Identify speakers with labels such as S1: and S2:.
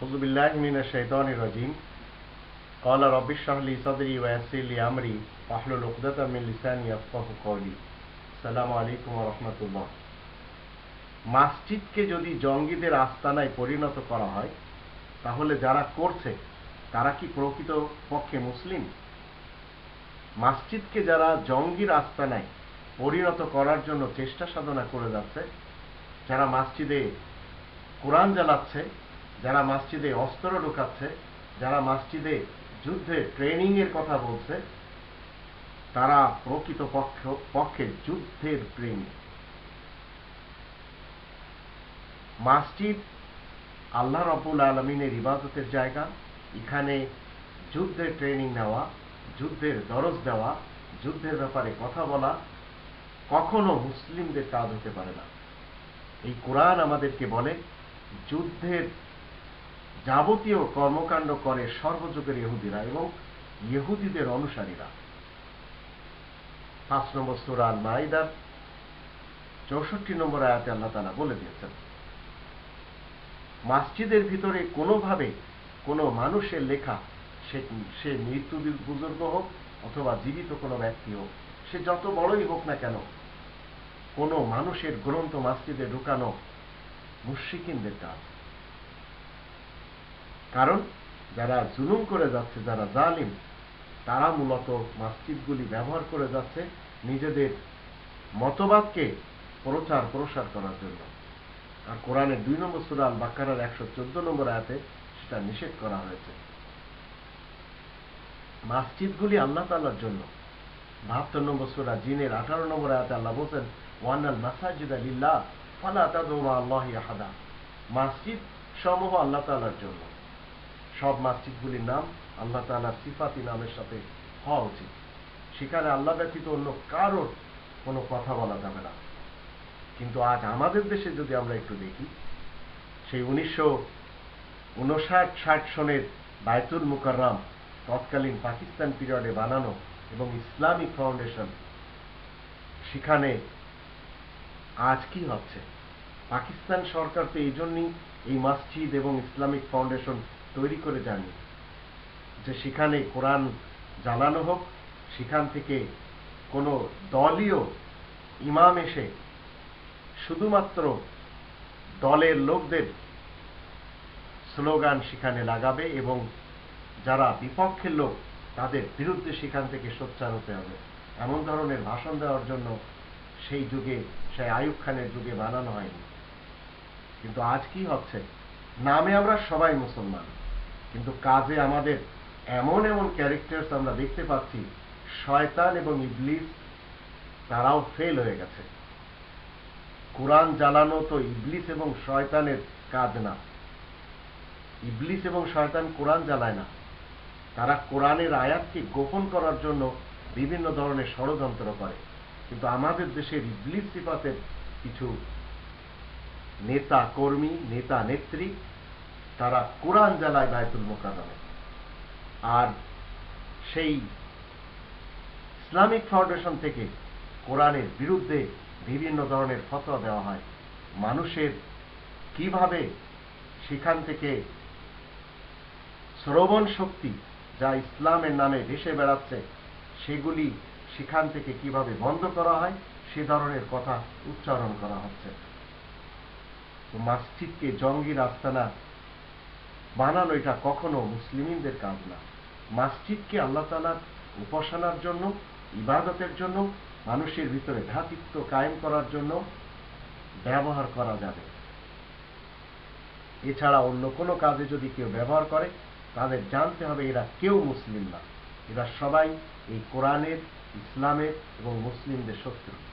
S1: أعوذ بالله من الشيطان الرجيم قال رب اشرح لي صدري ويسر لي أمري واحلل عقدة من لساني يفقهوا قولي السلام عليكم ورحمة الله মাসজিদকে যদি জঙ্গিদের আস্তানায় পরিণত করা হয় তাহলে যারা করছে তারা কি প্রকৃত পক্ষে মুসলিম মাসজিদকে যারা জঙ্গির আস্তানায় পরিণত করার জন্য চেষ্টা সাধনা করে যাচ্ছে যারা মসজিদে কোরআন জ্বালাচ্ছে যারা মসজিদে অস্ত্র ঢুকাচ্ছে, যারা মসজিদে যুদ্ধে ট্রেনিং এর কথা বলছে, তারা প্রকৃত পক্ষ, পক্ষে যুদ্ধের প্রেমী। মসজিদ আল্লাহ রবুল আলমিনের ইবাদতের জায়গা। এখানে যুদ্ধের ট্রেনিং নেওয়া, যুদ্ধের দরজ দেওয়া, যুদ্ধের ব্যাপারে কথা বলা কখনো মুসলিমদের কাজ হতে পারে না। এই কোরআন আমাদেরকে বলে, যুদ্ধের যাবতীয় কর্মকাণ্ড করে সর্বযুগের ইহুদিরা এবং ইহুদিদের অনুসারীরা। পাঁচ নম্বর সুরাল মাইদার চৌষট্টি নম্বর আয়াতে আল্লাহ তালা বলে দিয়েছেন, মাসজিদের ভিতরে কোনোভাবে কোনো মানুষের লেখা, সে সে মৃত্যু বুজুর্গ হোক অথবা জীবিত কোনো ব্যক্তি হোক, সে যত বড়ই হোক না কেন, কোনো মানুষের গ্রন্থ মাসজিদে ঢুকানো মুশ্রিকিনদের কাজ। কারণ যারা জুলুম করে যাচ্ছে, যারা জালিম, তারা মূলত মসজিদগুলি ব্যবহার করে যাচ্ছে নিজেদের মতবাদকে প্রচার প্রসার করার জন্য। আর কোরআনের দুই নম্বর সুরাল বাক্কারার একশো চোদ্দ নম্বর আয়াতে সেটা নিষেধ করা হয়েছে। মসজিদগুলি আল্লাহ তাল্লার জন্য। বাহাত্তর নম্বর সুরা জিনের আঠারো নম্বর আয়াতে আল্লাহ বলছেন ওয়ান্নাল মাসাজিদ আলিল্লাহ ফালা তাদুমা মসজিদ সমূহ আল্লাহ তালার জন্য। সব মসজিদগুলির নাম আল্লাহ তালার সিফাতি নামের সাথে হওয়া উচিত। সেখানে আল্লাহ ব্যতীত অন্য কারোর কোনো কথা বলা যাবে না। কিন্তু আজ আমাদের দেশে যদি আমরা একটু দেখি, সেই উনিশশো উনষাট ষাট সনের বায়তুল মুকাররাম তৎকালীন পাকিস্তান পিরিয়ডে বানানো এবং ইসলামিক ফাউন্ডেশন, সেখানে আজ কি হচ্ছে? পাকিস্তান সরকার তো এই জন্যই এই মসজিদ এবং ইসলামিক ফাউন্ডেশন তৈরি করে যাননি যে সেখানে কোরআন জানানো হোক, সেখান থেকে কোনো দলীয় ইমাম এসে শুধুমাত্র দলের লোকদের স্লোগান সেখানে লাগাবে এবং যারা বিপক্ষের লোক, তাদের বিরুদ্ধে সেখান থেকে সোচ্চার হতে হবে। এমন ধরনের ভাষণ দেওয়ার জন্য সেই যুগে, সেই আয়ুব খানের যুগে বানানো হয়নি। কিন্তু আজ কি হচ্ছে? নামে আমরা সবাই মুসলমান। কিন্তু কাজে আমাদের এমন এমন ক্যারেক্টার্স আমরা দেখতে পাচ্ছি, শয়তান এবং ইবলিস, তারাও ফেল হয়ে গেছে। কোরআন জ্বালানো তো ইবলিস এবং শয়তানের কাজ না। ইবলিস এবং শয়তান কোরআন জ্বালায় না। তারা কোরআনের আয়াতকে গোপন করার জন্য বিভিন্ন ধরনের ষড়যন্ত্র করে। কিন্তু আমাদের দেশের ইবলিস সিফাতের কিছু নেতা কর্মী, নেতা নেত্রী তারা কোরআন জ্বালায় বায়তুল মোকারমে আর সেই ইসলামিক ফাউন্ডেশন থেকে কোরআনের বিরুদ্ধে বিভিন্ন ধরনের ফতোয়া দেওয়া হয়। মানুষের কীভাবে সেখান থেকে শ্রবণ শক্তি যা ইসলামের নামে ভেসে বেড়াচ্ছে, সেগুলি সেখান থেকে কীভাবে বন্ধ করা হয়, সে ধরনের কথা উচ্চারণ করা হচ্ছে। তো মসজিদকে জঙ্গির আস্তানা বানানো এটা কখনো মুসলিমদের কাজ না। মাসজিদকে আল্লাহ তালার উপাসনার জন্য, ইবাদতের জন্য, মানুষের ভিতরে ভ্রাতৃত্ব কায়েম করার জন্য ব্যবহার করা যাবে। এছাড়া অন্য কোনো কাজে যদি কেউ ব্যবহার করে, তাদের জানতে হবে এরা কেউ মুসলিম না। এরা সবাই এই কোরআনের, ইসলামের এবং মুসলিমদের শত্রু।